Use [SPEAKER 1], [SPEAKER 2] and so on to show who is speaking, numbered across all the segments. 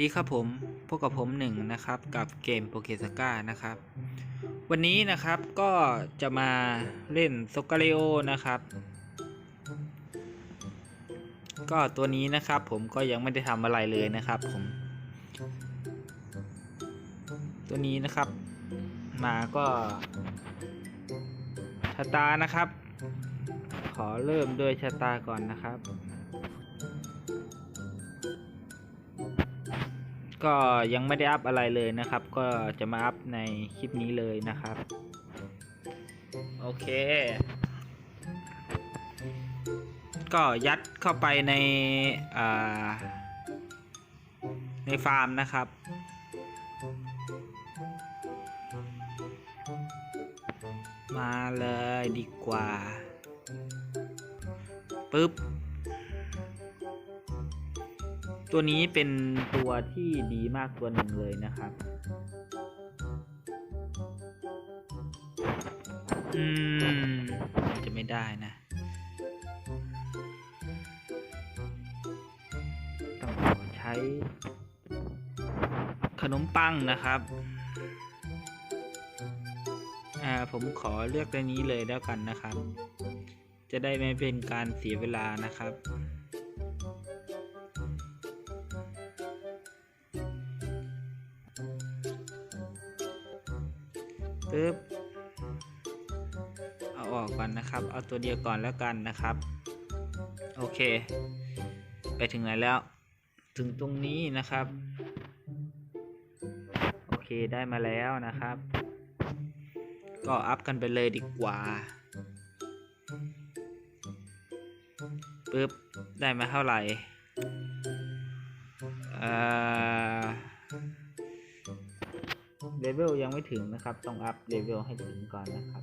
[SPEAKER 1] ดีครับผม พบกับผมหนึ่งนะครับ กับเกมโปเกสก้านะครับ วันนี้นะครับก็จะมาเล่นโซกาเลโอนะครับ ก็ตัวนี้นะครับผมก็ยังไม่ได้ทำอะไรเลยนะครับผม ตัวนี้นะครับ มาก็ชะตานะครับ ขอเริ่มด้วยชะตาก่อนนะครับ ก็ยังไม่ได้อัพอะไรเลยนะครับ ก็จะมาอัพในคลิปนี้เลยนะครับ โอเค ก็ยัดเข้าไปในในฟาร์มนะครับ มาเลยดีกว่าปึ๊บ ตัวนี้เป็นตัวที่ดีมากตัวหนึ่งเลยนะครับ อืมจจะไม่ได้นะต้องขอใช้ ขนมปังนะครับ อ่า ผมขอเลือกตัวนี้เลยแล้วกันนะครับ จะได้ไม่เป็นการเสียเวลานะครับ ปึ๊บเอาออกก่อนนะครับ เอาตัวเดียวก่อนแล้วกันนะครับ โอเค ไปถึงไหนแล้ว ถึงตรงนี้นะครับ โอเคได้มาแล้วนะครับ ก็อัพกันไปเลยดีกว่าปึ๊บได้มาเท่าไหร่ เอ่อ เลเวลยังไม่ถึงนะครับ ต้องอัพเลเวลให้ถึงก่อนนะครับ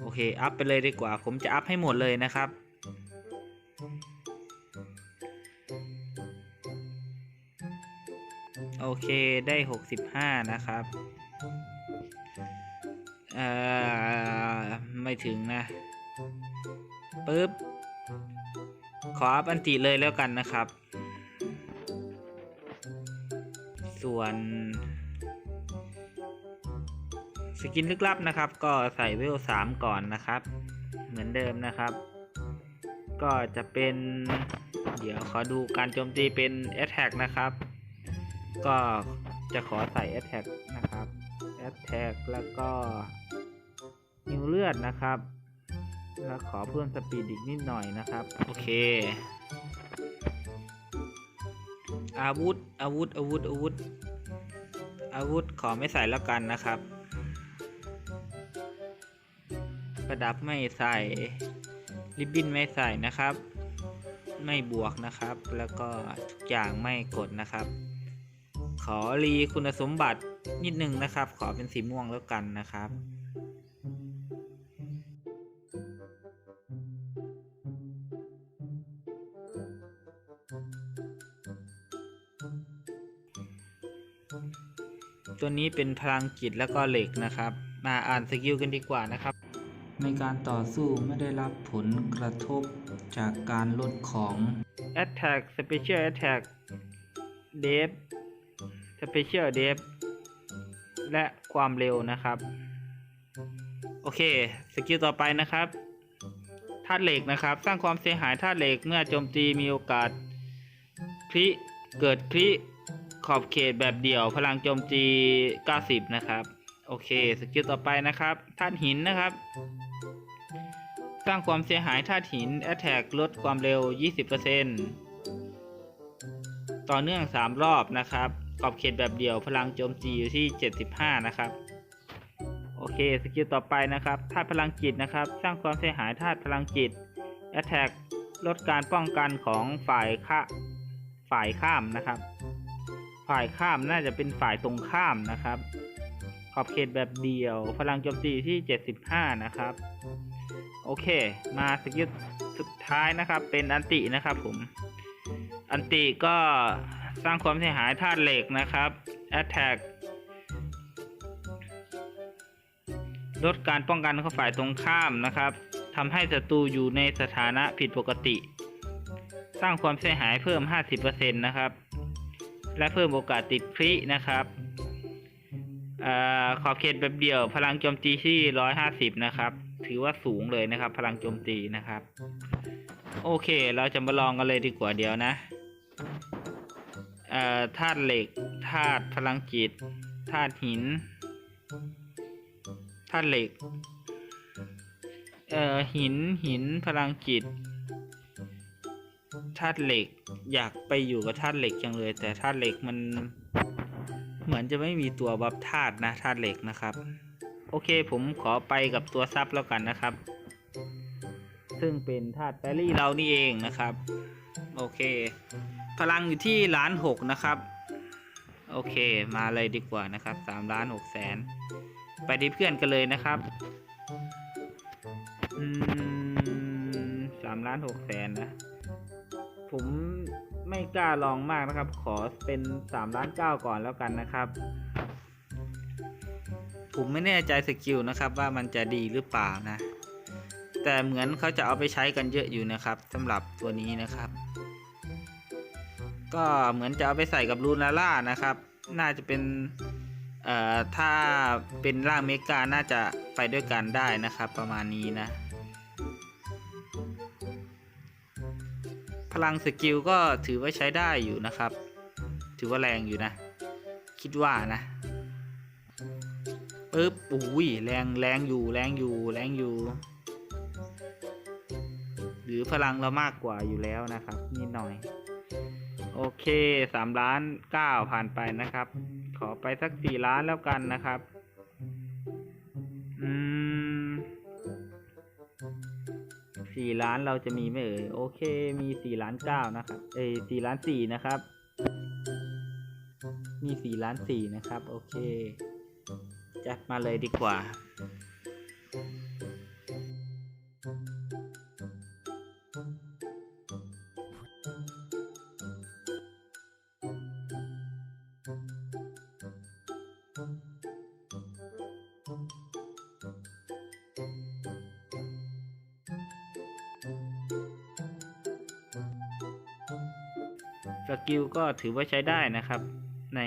[SPEAKER 1] โอเค อัพไปเลยดีกว่า ผมจะอัพให้หมดเลยนะครับ โอเค ได้ 65 นะครับ เอ่อ ไม่ถึงนะปึ๊บ ขออัพอันติเลยแล้วกันนะครับ ส่วนสกินลึกลับนะครับ ก็ใส่เวลสามก่อนนะครับ เหมือนเดิมนะครับ ก็จะเป็น เดี๋ยวขอดูการโจมตีเป็น Attack นะครับ ก็จะขอใส่ Attack นะครับ Attack แล้วก็นิวเลือดนะครับ แล้วขอเพิ่มสปีดอีกนิดหน่อยนะครับ โอเค อาวุธ อาวุธ อาวุธ อาวุธ อาวุธขอไม่ใส่แล้วกันนะครับ ประดับไม่ใส่ ริบบิ้นไม่ใส่นะครับ ไม่บวกนะครับ แล้วก็ทุกอย่างไม่กดนะครับ ขอรีคุณสมบัตินิดนึงนะครับ ขอเป็นสีม่วงแล้วกันนะครับ ตัวนี้เป็นพลังจิตแล้วก็เหล็กนะครับ มาอ่านสกิลกันดีกว่านะครับ ในการต่อสู้ไม่ได้รับผลกระทบจากการลดของ Attack Special Attack d e f Special d e f และความเร็วนะครับ โอเค สกิลต่อไปนะครับธาตุเหล็กนะครับ สร้างความเสียหายธาตุเหล็กเมื่อโจมตีมีโอกาสคริเกิดคริ ขอบเขตแบบเดี่ยวพลังโจมตี 90 นะครับ โอเค สกิลต่อไปนะครับธาตุหินนะครับ สร้างความเสียหายธาตุหิน Attack ลดความเร็ว 20%ต่อเนื่อง 3 รอบนะครับขอบเขตแบบเดี่ยวพลังโจมตีอยู่ที่ 75 นะครับ โอเค สกิลต่อไปนะครับธาตุพลังจิตนะครับ สร้างความเสียหายธาตุพลังจิต Attack ลดการป้องกันของฝ่ายข้าฝ่ายข้ามนะครับ ฝ่ายข้ามน่าจะเป็นฝ่ายตรงข้ามนะครับ ขอบเขตแบบเดียว พลังโจมตีที่ 75 นะครับ โอเค มาสกิลสุดท้ายนะครับ เป็นอันตินะครับผม อันติก็สร้างความเสียหายธาตุเหล็กนะครับ Attack ลดการป้องกันของฝ่ายตรงข้ามนะครับทำให้ศัตรูอยู่ในสถานะผิดปกติ สร้างความเสียหายเพิ่ม 50%นะครับ และเพิ่มโอกาสติดครินะครับอขอบเขตแบบเดียว พลังโจมตีที่ 150 นะครับ ถือว่าสูงเลยนะครับ พลังโจมตีนะครับ โอเค เราจะมาลองกันเลยดีกว่าเดี๋ยวนะธาตุเหล็กธาตุพลังจิตธาตุหินธาตุเหล็กเอ่อหินหินพลังจิต ธาตุเหล็ก อยากไปอยู่กับธาตุเหล็กจังเลย แต่ธาตุเหล็กมัน เหมือนจะไม่มีตัวบัฟธาตุนะธาตุเหล็กนะครับ โอเคผมขอไปกับตัวซับแล้วกันนะครับ ซึ่งเป็นธาตุแปรี่เรานี่เองนะครับ โอเค พลังอยู่ที่ล้านหกนะครับ โอเคมาเลยดีกว่านะครับสามล้านหกแสนไปที่เพื่อนกันเลยนะครับอืมสามล้านหกแสนนะ ผมไม่กล้าลองมากนะครับ ขอเป็นสามล้านเก้าก่อนแล้วกันนะครับ ผมไม่แน่ใจสกิลนะครับว่ามันจะดีหรือเปล่านะ แต่เหมือนเขาจะเอาไปใช้กันเยอะอยู่นะครับสำหรับตัวนี้นะครับ ก็เหมือนจะเอาไปใส่กับลูนาร่านะครับ น่าจะเป็นเอ่อถ้าเป็นร่างเมกาน่าจะไปด้วยกันได้นะครับ ประมาณนี้นะ พลังสกิลก็ถือว่าใช้ได้อยู่นะครับ ถือว่าแรงอยู่นะ คิดว่านะปึ๊บอุ้ยแรงแรงอยู่แรงอยู่แรงอยู่ หรือพลังเรามากกว่าอยู่แล้วนะครับนิดหน่อย โอเคสามล้านเก้าผ่านไปนะครับ ขอไปสักสี่ล้านแล้วกันนะครับ อืม สี่ล้านเราจะมีไม่เอ่ยโอเคมีสี่ล้านเก้านะครับเอ้สี่ล้านสี่นะครับ มีสี่ล้านสี่นะครับ โอเค จัดมาเลยดีกว่า สกิลก็ถือว่าใช้ได้นะครับ ใน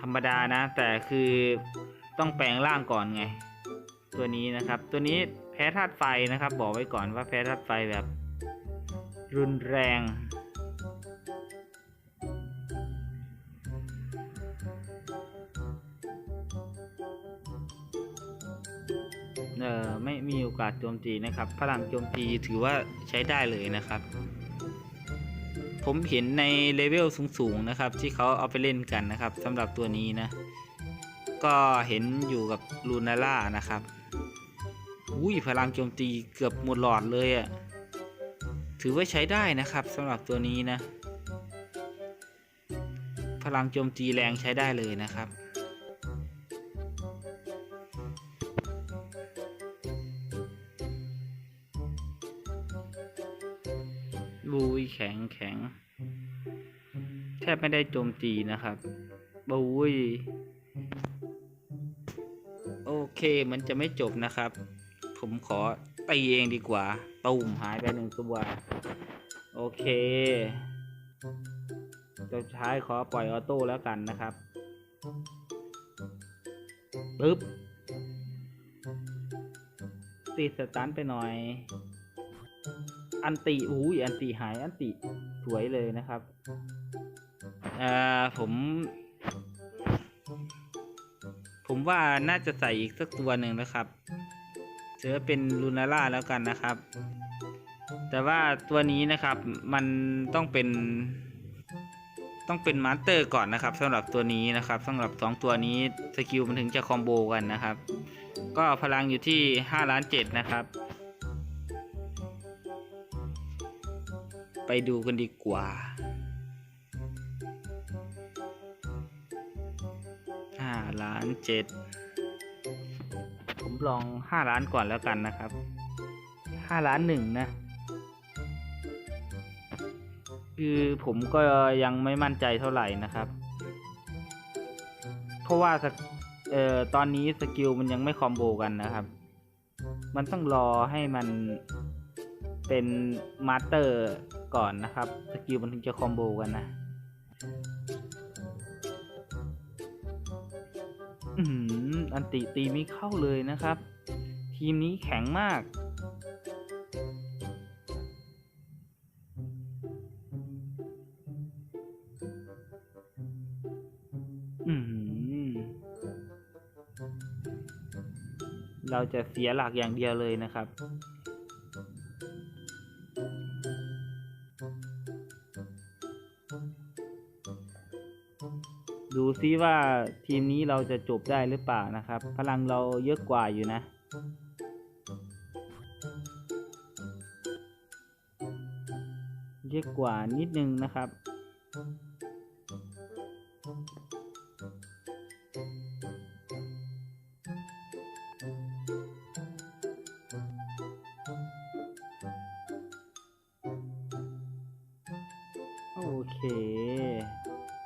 [SPEAKER 1] ธรรมดานะ แต่คือต้องแปลงร่างก่อนไง ตัวนี้นะครับ ตัวนี้แพ้ธาตุไฟนะครับ บอกไว้ก่อนว่าแพ้ธาตุไฟแบบ รุนแรง เออไม่มีโอกาสโจมตีนะครับ พลังโจมตีถือว่าใช้ได้เลยนะครับ ผมเห็นในเลเวลสูงๆนะครับ ที่เขาเอาไปเล่นกันนะครับสำหรับตัวนี้นะ ก็เห็นอยู่กับลูนาร่านะครับอุ้ยพลังโจมตีเกือบหมดหลอดเลยอะ่ะถือว่าใช้ได้นะครับสำหรับตัวนี้นะ พลังโจมตีแรงใช้ได้เลยนะครับ บุยแข็งแข็ง แทบไม่ได้โจมตีนะครับบุยโอเคมันจะไม่จบนะครับ ผมขอตีเองดีกว่าตุ่มหายไปหนึ่งตัว โอเคจะใช้ขอปล่อยออโต้แล้วกันนะครับปึ๊บติดสตันไปหน่อย อันติอุ้ยอันติหายอันติสวยเลยนะครับอ่าผม ผมว่าน่าจะใส่อีกสักตัวหนึ่งนะครับเสือเป็นลูนาร่าแล้วกันนะครับ แต่ว่าตัวนี้นะครับมันต้องเป็นต้องเป็นมาสเตอร์ก่อนนะครับสำหรับตัวนี้นะครับสำหรับสองตัวนี้สกิลมันถึงจะคอมโบกันนะครับ ก็พลังอยู่ที่5ล้าน7นะครับ ไปดูกันดีกว่า ห้าล้านเจ็ด ผมลองห้าล้านก่อนแล้วกันนะครับ ห้าล้านหนึ่งนะ คือผมก็ยังไม่มั่นใจเท่าไหร่นะครับ เพราะว่าเอ่อตอนนี้สกิลมันยังไม่คอมโบกันนะครับ มันต้องรอให้มัน เป็นมาสเตอร์ก่อนนะครับ สกิลมันถึงจะคอมโบกันนะอืมอันติตีไม่เข้าเลยนะครับ ทีมนี้แข็งมากอือหือเราจะเสียหลักอย่างเดียวเลยนะครับ ซิว่าทีมนี้เราจะจบได้หรือเปล่านะครับ พลังเราเยอะกว่าอยู่นะเยอะกว่านิดนึงนะครับ โอเค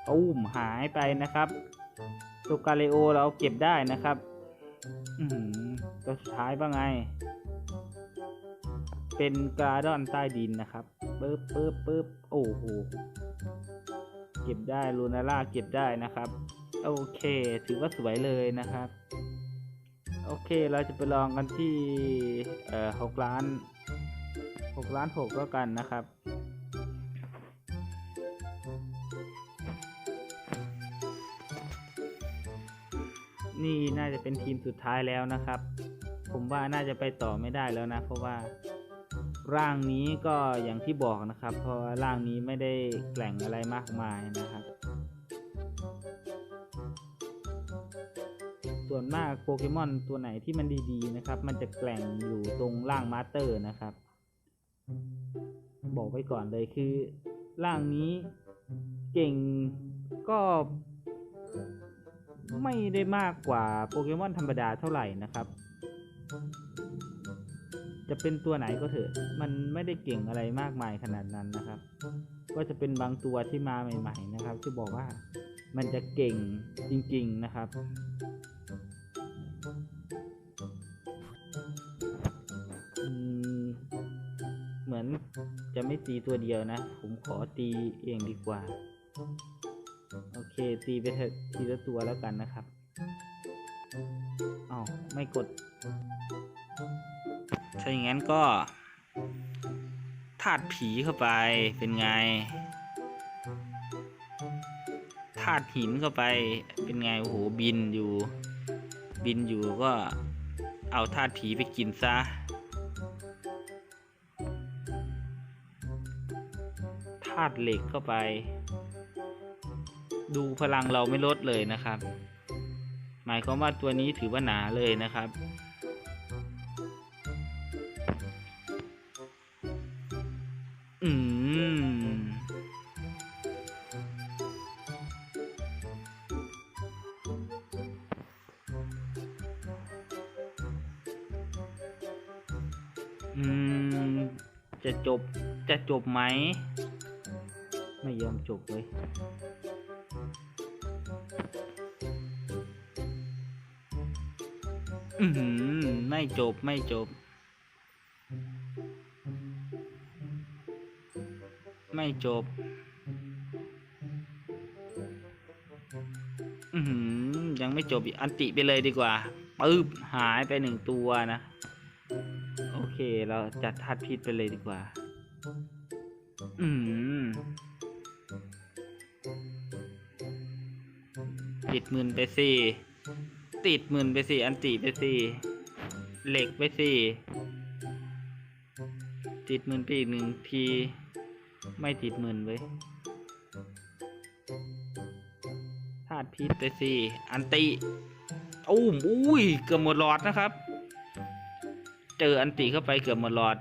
[SPEAKER 1] ตุ้มหายไปนะครับตัวกาเลโอเราเก็บได้นะครับ อือหือตัวสุดท้ายว่าไง เป็นกราดอนใต้ดินนะครับปึ๊บปึ๊บปึ๊บโอ้โห เก็บได้ลูนาร่าเก็บได้นะครับ โอเค ถือว่าสวยเลยนะครับ โอเค เราจะไปลองกันที่ เอ่อหกล้านหกล้านหกแล้วกันนะครับ นี่น่าจะเป็นทีมสุดท้ายแล้วนะครับ ผมว่าน่าจะไปต่อไม่ได้แล้วนะ เพราะว่าร่างนี้ก็อย่างที่บอกนะครับ เพราะว่าร่างนี้ไม่ได้แกล่งอะไรมากมายนะครับ ส่วนมากโปเกมอนตัวไหนที่มันดีๆนะครับ มันจะแกล่งอยู่ตรงร่างมาสเตอร์นะครับ บอกไว้ก่อนเลยคือร่างนี้เก่งก็ ไม่ได้มากกว่าโปเกมอนธรรมดาเท่าไหร่นะครับ จะเป็นตัวไหนก็เถอะ มันไม่ได้เก่งอะไรมากมายขนาดนั้นนะครับ ก็จะเป็นบางตัวที่มาใหม่ๆนะครับที่บอกว่ามันจะเก่งจริงๆนะครับ เหมือนจะไม่ตีตัวเดียวนะ ผมขอตีเองดีกว่า โอเค ตีไปเถอะทีละตัวแล้วกันนะครับอ้าวไม่กด ถ้าอย่างนั้นก็ธาตุผีเข้าไปเป็นไงธาตุหินเข้าไปเป็นไงโอ้โหบินอยู่ บินอยู่ก็เอาธาตุผีไปกินซะธาตุเหล็กเข้าไป ดูพลังเราไม่ลดเลยนะครับ หมายความว่าตัวนี้ถือว่าหนาเลยนะครับ อืม อืม จะจบ จะจบไหม ไม่ยอมจบเลย อือหือไม่จบไม่จบ ไม่จบ อือหือยังไม่จบอันติไปเลยดีกว่าปึ๊บหายไปหนึ่งตัวนะ โอเค เราจัดทัดพิษไปเลยดีกว่า อืมติดหมื่นไปสิ ติดหมื่นไปสิอันติไปสิเหล็กไปสิติดหมื่นไปอีกหนึ่งทีไม่ติดหมื่นเว้ยธาตุพิษไปสิอันติอุ้มอุ้ยเกือบหมดหลอดนะครับ เจออันติเข้าไปเกือบหมดหลอด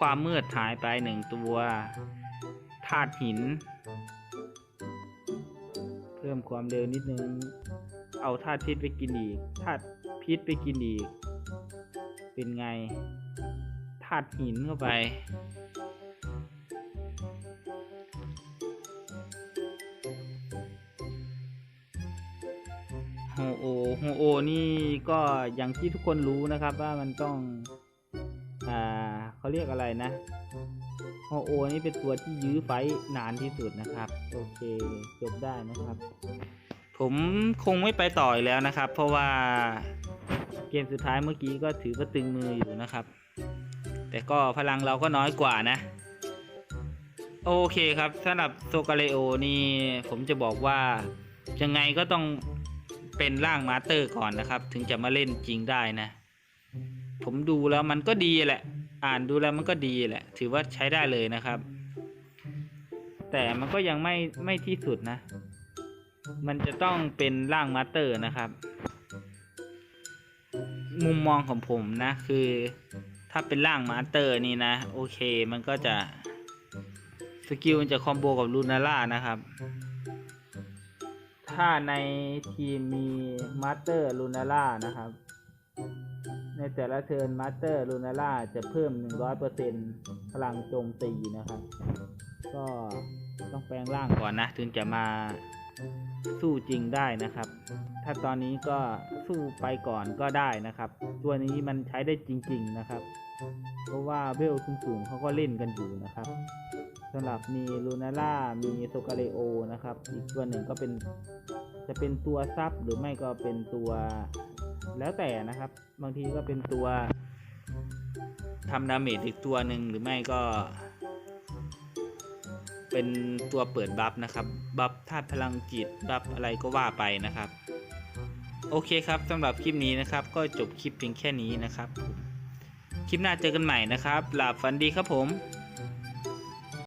[SPEAKER 1] ความมืดหายไปหนึ่งตัวธาตุหิน เพิ่มความเร็วนิดนึง เอาธาตุพิษไปกินอีกธาตุพิษไปกินอีก เป็นไงธาตุหินเข้าไปหโฮโอ โฮโอ นี่ก็อย่างที่ทุกคนรู้นะครับว่ามันต้อง อ่าเขาเรียกอะไรนะโฮโอ นี่เป็นตัวที่ยื้อไฟนานที่สุดนะครับ โอเค จบได้นะครับ ผมคงไม่ไปต่ออีกแล้วนะครับ เพราะว่าเกมสุดท้ายเมื่อกี้ก็ถือว่าตึงมืออยู่นะครับ แต่ก็พลังเราก็น้อยกว่านะ โอเคครับสำหรับโซกาเลโอนี่ผมจะบอกว่ายังไงก็ต้องเป็นร่างมาสเตอร์ก่อนนะครับ ถึงจะมาเล่นจริงได้นะ ผมดูแล้วมันก็ดีแหละ อ่านดูแล้วมันก็ดีแหละ ถือว่าใช้ได้เลยนะครับ แต่มันก็ยังไม่ไม่ที่สุดนะ มันจะต้องเป็นร่างมาสเตอร์นะครับ มุมมองของผมนะคือ ถ้าเป็นร่างมาสเตอร์นี่นะ โอเคมันก็จะสกิลมันจะคอมโบกับลูนาร่านะครับ ถ้าในทีมมีมาสเตอร์ลูนาร่านะครับ ในแต่ละเทิร์นมาสเตอร์ลูนาร่าจะเพิ่ม 100%พลังโจมตีนะครับ ก็ต้องแปลงร่างก่อนนะ ถึงจะมา สู้จริงได้นะครับ ถ้าตอนนี้ก็สู้ไปก่อนก็ได้นะครับ ตัวนี้มันใช้ได้จริง ๆนะครับ เพราะว่าเวลสูงๆเขาก็เล่นกันอยู่นะครับสำหรับมีลูนาร่ามีโซกาเลโอนะครับ อีกตัวหนึ่งก็เป็นจะเป็นตัวซับหรือไม่ก็เป็นตัวแล้วแต่นะครับ บางทีก็เป็นตัวทำดาเมจอีกตัวหนึ่งหรือไม่ก็ เป็นตัวเปิดบัฟนะครับ บัฟธาตุพลังจิต บัฟอะไรก็ว่าไปนะครับ โอเคครับสำหรับคลิปนี้นะครับ ก็จบคลิปเพียงแค่นี้นะครับ คลิปหน้าเจอกันใหม่นะครับ หลับฝันดีครับผม